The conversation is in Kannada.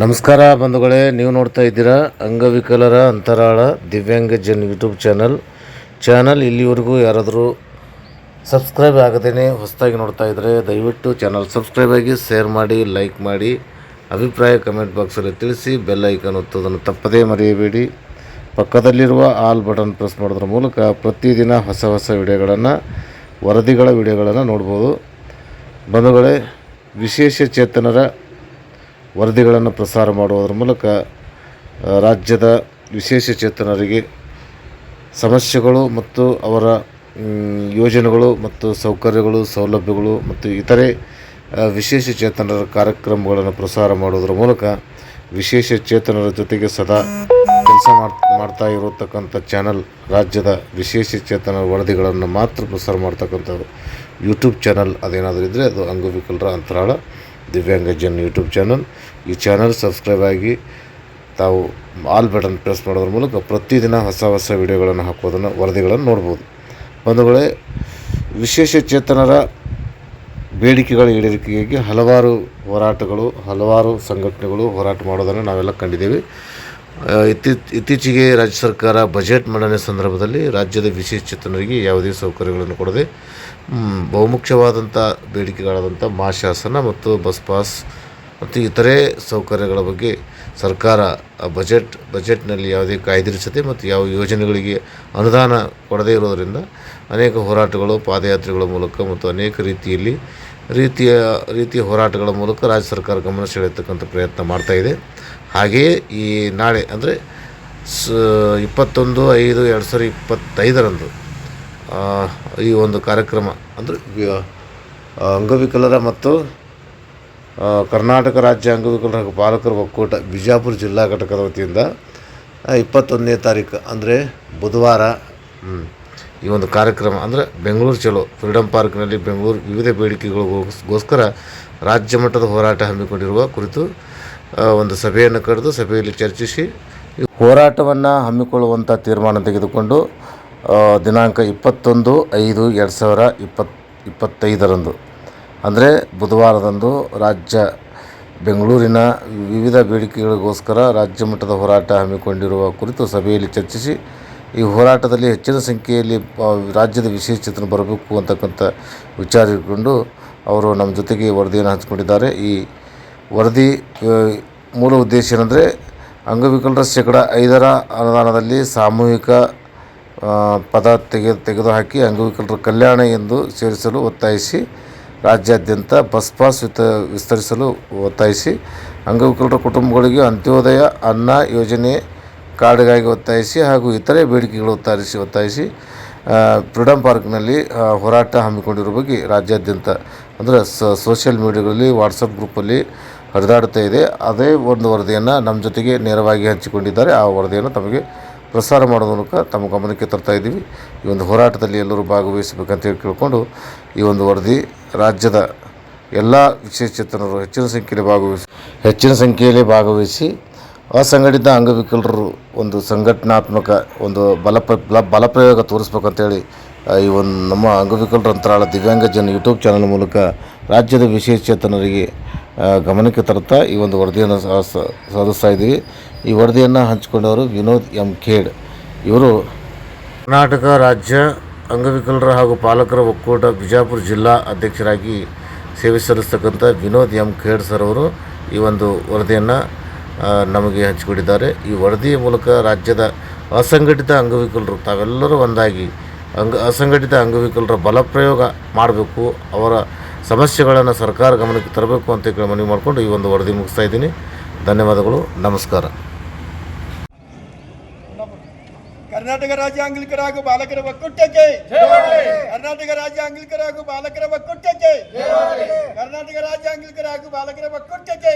ನಮಸ್ಕಾರ ಬಂಧುಗಳೇ, ನೀವು ನೋಡ್ತಾ ಇದ್ದೀರಾ ಅಂಗವಿಕಲರ ಅಂತರಾಳ Divyanga Jan YouTube channel. Channel ಇಲ್ಲಿವರೆಗೂ ಯಾರಾದರೂ ಸಬ್ಸ್ಕ್ರೈಬ್ ಆಗದೇ ಹೊಸದಾಗಿ ನೋಡ್ತಾ ಇದ್ದರೆ ದಯವಿಟ್ಟು ಚಾನಲ್ ಸಬ್ಸ್ಕ್ರೈಬ್ ಆಗಿ ಶೇರ್ ಮಾಡಿ, ಲೈಕ್ ಮಾಡಿ, ಅಭಿಪ್ರಾಯ ಕಮೆಂಟ್ ಬಾಕ್ಸಲ್ಲಿ ತಿಳಿಸಿ, ಬೆಲ್ ಐಕನ್ ಒತ್ತೋದನ್ನು ತಪ್ಪದೇ ಮರೆಯಬೇಡಿ. ಪಕ್ಕದಲ್ಲಿರುವ ಆಲ್ ಬಟನ್ ಪ್ರೆಸ್ ಮಾಡೋದ್ರ ಮೂಲಕ ಪ್ರತಿದಿನ ಹೊಸ ಹೊಸ ವಿಡಿಯೋಗಳನ್ನು, ವರದಿಗಳ ವಿಡಿಯೋಗಳನ್ನು ನೋಡ್ಬೋದು. ಬಂಧುಗಳೇ, ವಿಶೇಷ ಚೇತನರ ವರದಿಗಳನ್ನು ಪ್ರಸಾರ ಮಾಡುವುದರ ಮೂಲಕ ರಾಜ್ಯದ ವಿಶೇಷ ಚೇತನರಿಗೆ ಸಮಸ್ಯೆಗಳು ಮತ್ತು ಅವರ ಯೋಜನೆಗಳು ಮತ್ತು ಸೌಕರ್ಯಗಳು, ಸೌಲಭ್ಯಗಳು ಮತ್ತು ಇತರೆ ವಿಶೇಷ ಚೇತನರ ಕಾರ್ಯಕ್ರಮಗಳನ್ನು ಪ್ರಸಾರ ಮಾಡುವುದರ ಮೂಲಕ ವಿಶೇಷ ಚೇತನರ ಜೊತೆಗೆ ಸದಾ ಕೆಲಸ ಮಾಡ್ತಾ ಇರತಕ್ಕಂಥ ಚಾನಲ್, ರಾಜ್ಯದ ವಿಶೇಷ ಚೇತನರ ವರದಿಗಳನ್ನು ಮಾತ್ರ ಪ್ರಸಾರ ಮಾಡ್ತಕ್ಕಂಥದ್ದು ಯೂಟ್ಯೂಬ್ ಚಾನಲ್ ಅದೇನಾದರೂ ಇದ್ದರೆ ಅದು ಅಂಗವಿಕಲರ ಅಂತರಾಳ. Divyanga Jan YouTube channel. ಈ ಚಾನಲ್ ಸಬ್ಸ್ಕ್ರೈಬ್ ಆಗಿ ತಾವು ಆಲ್ ಬಟನ್ ಪ್ರೆಸ್ ಮಾಡೋದ್ರ ಮೂಲಕ ಪ್ರತಿದಿನ ಹೊಸ ಹೊಸ ವಿಡಿಯೋಗಳನ್ನು ಹಾಕೋದನ್ನು, ವರದಿಗಳನ್ನು ನೋಡ್ಬೋದು. ಬಂಧುಗಳೇ, ವಿಶೇಷ ಚೇತನರ ಬೇಡಿಕೆಗಳ ಈಡೇರಿಕೆಗಾಗಿ ಹಲವಾರು ಹೋರಾಟಗಳು, ಹಲವಾರು ಸಂಘಟನೆಗಳು ಹೋರಾಟ ಮಾಡೋದನ್ನು ನಾವೆಲ್ಲ ಕಂಡಿದ್ದೇವೆ. ಇತ್ತೀ, ಇತ್ತೀಚೆಗೆ ರಾಜ್ಯ ಸರ್ಕಾರ ಬಜೆಟ್ ಮಂಡನೆ ಸಂದರ್ಭದಲ್ಲಿ ರಾಜ್ಯದ ವಿಶೇಷ ಚೇತನರಿಗೆ ಯಾವುದೇ ಸೌಕರ್ಯಗಳನ್ನು ಕೊಡದೆ ಬಹುಮುಖ್ಯವಾದಂಥ ಬೇಡಿಕೆಗಳಾದಂಥ ಮಾಶಾಸನ ಮತ್ತು ಬಸ್ ಪಾಸ್ ಮತ್ತು ಇತರೆ ಸೌಕರ್ಯಗಳ ಬಗ್ಗೆ ಸರ್ಕಾರ ಬಜೆಟ್, ಬಜೆಟ್ನಲ್ಲಿ ಯಾವುದೇ ಕಾಯ್ದಿರಿಸದೆ ಮತ್ತು ಯಾವ ಯೋಜನೆಗಳಿಗೆ ಅನುದಾನ ಕೊಡದೇ ಇರೋದರಿಂದ ಅನೇಕ ಹೋರಾಟಗಳು, ಪಾದಯಾತ್ರೆಗಳ ಮೂಲಕ ಮತ್ತು ಅನೇಕ ರೀತಿಯಲ್ಲಿ ರೀತಿಯ ರೀತಿಯ ಹೋರಾಟಗಳ ಮೂಲಕ ರಾಜ್ಯ ಸರ್ಕಾರ ಗಮನ ಸೆಳೆಯತಕ್ಕಂಥ ಪ್ರಯತ್ನ ಮಾಡ್ತಾ ಇದೆ. ಹಾಗೆಯೇ ಈ ನಾಳೆ, ಅಂದರೆ ಸ, ಇಪ್ಪತ್ತೊಂದು, ಐದು, ಎರಡು ಸಾವಿರದ ಇಪ್ಪತ್ತೈದರಂದು ಈ ಒಂದು ಕಾರ್ಯಕ್ರಮ, ಅಂದರೆ ಅಂಗವಿಕಲರ ಮತ್ತು ಕರ್ನಾಟಕ ರಾಜ್ಯ ಅಂಗವಿಕಲರ ಹಾಗೂ ಪಾಲಕರ ಒಕ್ಕೂಟ ಬಿಜಾಪುರ ಜಿಲ್ಲಾ ಘಟಕದ ವತಿಯಿಂದ ಇಪ್ಪತ್ತೊಂದನೇ ತಾರೀಕು, ಅಂದರೆ ಬುಧವಾರ ಈ ಒಂದು ಕಾರ್ಯಕ್ರಮ ಅಂದರೆ ಬೆಂಗಳೂರು ಚಲೋ. ಫ್ರೀಡಮ್ ಪಾರ್ಕ್ನಲ್ಲಿ ಬೆಂಗಳೂರು ವಿವಿಧ ಬೇಡಿಕೆಗಳಿಗೋಸ್ಕರ ರಾಜ್ಯ ಮಟ್ಟದ ಹೋರಾಟ ಹಮ್ಮಿಕೊಂಡಿರುವ ಕುರಿತು ಒಂದು ಸಭೆಯನ್ನು ಕರೆದು ಸಭೆಯಲ್ಲಿ ಚರ್ಚಿಸಿ ಹೋರಾಟವನ್ನು ಹಮ್ಮಿಕೊಳ್ಳುವಂಥ ತೀರ್ಮಾನ ತೆಗೆದುಕೊಂಡು ದಿನಾಂಕ ಇಪ್ಪತ್ತೊಂದು ಐದು ಎರಡು ಸಾವಿರ ಇಪ್ಪತ್ ಇಪ್ಪತ್ತೈದರಂದು, ಅಂದರೆ ಬುಧವಾರದಂದು ರಾಜ್ಯ ಬೆಂಗಳೂರಿನ ವಿವಿಧ ಬೇಡಿಕೆಗಳಿಗೋಸ್ಕರ ರಾಜ್ಯ ಮಟ್ಟದ ಹೋರಾಟ ಹಮ್ಮಿಕೊಂಡಿರುವ ಕುರಿತು ಸಭೆಯಲ್ಲಿ ಚರ್ಚಿಸಿ ಈ ಹೋರಾಟದಲ್ಲಿ ಹೆಚ್ಚಿನ ಸಂಖ್ಯೆಯಲ್ಲಿ ರಾಜ್ಯದ ವಿಶೇಷ ಚೇತನ ಬರಬೇಕು ಅಂತಕ್ಕಂಥ ವಿಚಾರ ಇಟ್ಕೊಂಡು ಅವರು ನಮ್ಮ ಜೊತೆಗೆ ವರದಿಯನ್ನು ಹಂಚಿಕೊಂಡಿದ್ದಾರೆ. ಈ ವರದಿ ಮೂಲ ಉದ್ದೇಶ ಏನಂದರೆ, ಅಂಗವಿಕಲರ ಶೇಕಡ ಐದರ ಅನುದಾನದಲ್ಲಿ ಸಾಮೂಹಿಕ ಪದ ತೆಗೆ, ತೆಗೆದುಹಾಕಿ ಅಂಗವಿಕಲರ ಕಲ್ಯಾಣ ಎಂದು ಸೇರಿಸಲು ಒತ್ತಾಯಿಸಿ, ರಾಜ್ಯಾದ್ಯಂತ ಬಸ್ ಪಾಸ್ ವಿತ ವಿಸ್ತರಿಸಲು ಒತ್ತಾಯಿಸಿ, ಅಂಗವಿಕಲರ ಕುಟುಂಬಗಳಿಗೆ ಅಂತ್ಯೋದಯ ಅನ್ನ ಯೋಜನೆ ಕಾರ್ಡ್ಗಾಗಿ ಒತ್ತಾಯಿಸಿ ಹಾಗೂ ಇತರೆ ಬೇಡಿಕೆಗಳು ಒತ್ತಾಯಿಸಿ ಒತ್ತಾಯಿಸಿ ಫ್ರೀಡಮ್ ಪಾರ್ಕ್ನಲ್ಲಿ ಹೋರಾಟ ಹಮ್ಮಿಕೊಂಡಿರುವ ಬಗ್ಗೆ ರಾಜ್ಯಾದ್ಯಂತ ಅಂದರೆ ಸೋಷಿಯಲ್ ಮೀಡಿಯಾಗಳಲ್ಲಿ, ವಾಟ್ಸಪ್ ಗ್ರೂಪಲ್ಲಿ ಹರಿದಾಡ್ತಾ ಇದೆ. ಅದೇ ಒಂದು ವರದಿಯನ್ನು ನಮ್ಮ ಜೊತೆಗೆ ನೇರವಾಗಿ ಹಂಚಿಕೊಂಡಿದ್ದಾರೆ. ಆ ವರದಿಯನ್ನು ತಮಗೆ ಪ್ರಸಾರ ಮಾಡೋ ಮೂಲಕ ತಮ್ಮ ಗಮನಕ್ಕೆ ತರ್ತಾ ಇದ್ದೀವಿ. ಈ ಒಂದು ಹೋರಾಟದಲ್ಲಿ ಎಲ್ಲರೂ ಭಾಗವಹಿಸಬೇಕಂತೇಳಿ ಕೇಳಿಕೊಂಡು ಈ ಒಂದು ವರದಿ ರಾಜ್ಯದ ಎಲ್ಲ ವಿಶೇಷ ಚೇತನರು ಹೆಚ್ಚಿನ ಸಂಖ್ಯೆಯಲ್ಲಿ ಭಾಗವಹಿಸಿ, ಹೆಚ್ಚಿನ ಸಂಖ್ಯೆಯಲ್ಲಿ ಭಾಗವಹಿಸಿ ಅಸಂಘಟಿತ ಅಂಗವಿಕಲರು ಒಂದು ಸಂಘಟನಾತ್ಮಕ ಒಂದು ಬಲ ಬಲ, ಬಲಪ್ರಯೋಗ ತೋರಿಸ್ಬೇಕಂತೇಳಿ ಈ ಒಂದು ನಮ್ಮ ಅಂಗವಿಕಲರ ಅಂತರಾಳ ದಿವ್ಯಾಂಗ ಜನ ಯೂಟ್ಯೂಬ್ ಚಾನಲ್ ಮೂಲಕ ರಾಜ್ಯದ ವಿಶೇಷ ಚೇತನರಿಗೆ ಗಮನಕ್ಕೆ ತರುತ್ತಾ ಈ ಒಂದು ವರದಿಯನ್ನು ಸಾಧಿಸ್ತಾ ಇದ್ದೀವಿ. ಈ ವರದಿಯನ್ನು ಹಂಚಿಕೊಂಡವರು ವಿನೋದ್ ಎಂ ಖೇಡ್. ಇವರು ಕರ್ನಾಟಕ ರಾಜ್ಯ ಅಂಗವಿಕಲರ ಹಾಗೂ ಪಾಲಕರ ಒಕ್ಕೂಟ ಬಿಜಾಪುರ ಜಿಲ್ಲಾ ಅಧ್ಯಕ್ಷರಾಗಿ ಸೇವೆ ಸಲ್ಲಿಸ್ತಕ್ಕಂಥ ವಿನೋದ್ ಎಂ ಖೇಡ್ ಸರ್ ಅವರು ಈ ಒಂದು ವರದಿಯನ್ನು ನಮಗೆ ಹಂಚಿಕೊಂಡಿದ್ದಾರೆ ಈ ವರದಿಯ ಮೂಲಕ ರಾಜ್ಯದ ಅಸಂಘಟಿತ ಅಂಗವಿಕಲರು, ತಾವೆಲ್ಲರೂ ಒಂದಾಗಿ ಅಂಗ, ಅಸಂಘಟಿತ ಅಂಗವಿಕಲರ ಬಲಪ್ರಯೋಗ ಮಾಡಬೇಕು, ಅವರ ಸಮಸ್ಯೆಗಳನ್ನು ಸರ್ಕಾರ ಗಮನಕ್ಕೆ ತರಬೇಕು ಅಂತ ಹೇಳಿ ಮನವಿ ಮಾಡಿಕೊಂಡು ಈ ಒಂದು ವರದಿ ಮುಗಿಸ್ತಾ ಇದ್ದೀನಿ. ಧನ್ಯವಾದಗಳು. ನಮಸ್ಕಾರ. ಕರ್ನಾಟಕ ರಾಜ್ಯ ಆಂಗ್ಲಿಕರ ಹಾಗೂ ಬಾಲಕರ ಒಕ್ಕೂಟಕ್ಕೆ. ಕರ್ನಾಟಕ ರಾಜ್ಯ ಆಂಗ್ಲಿಕರ ಹಾಗೂ ಬಾಲಕರ ಒಕ್ಕೂಟಕ್ಕೆ. ಕರ್ನಾಟಕ ರಾಜ್ಯ ಆಂಗ್ಲಿಕರ ಹಾಗೂ ಬಾಲಕರ ಒಕ್ಕೂಟಕ್ಕೆ.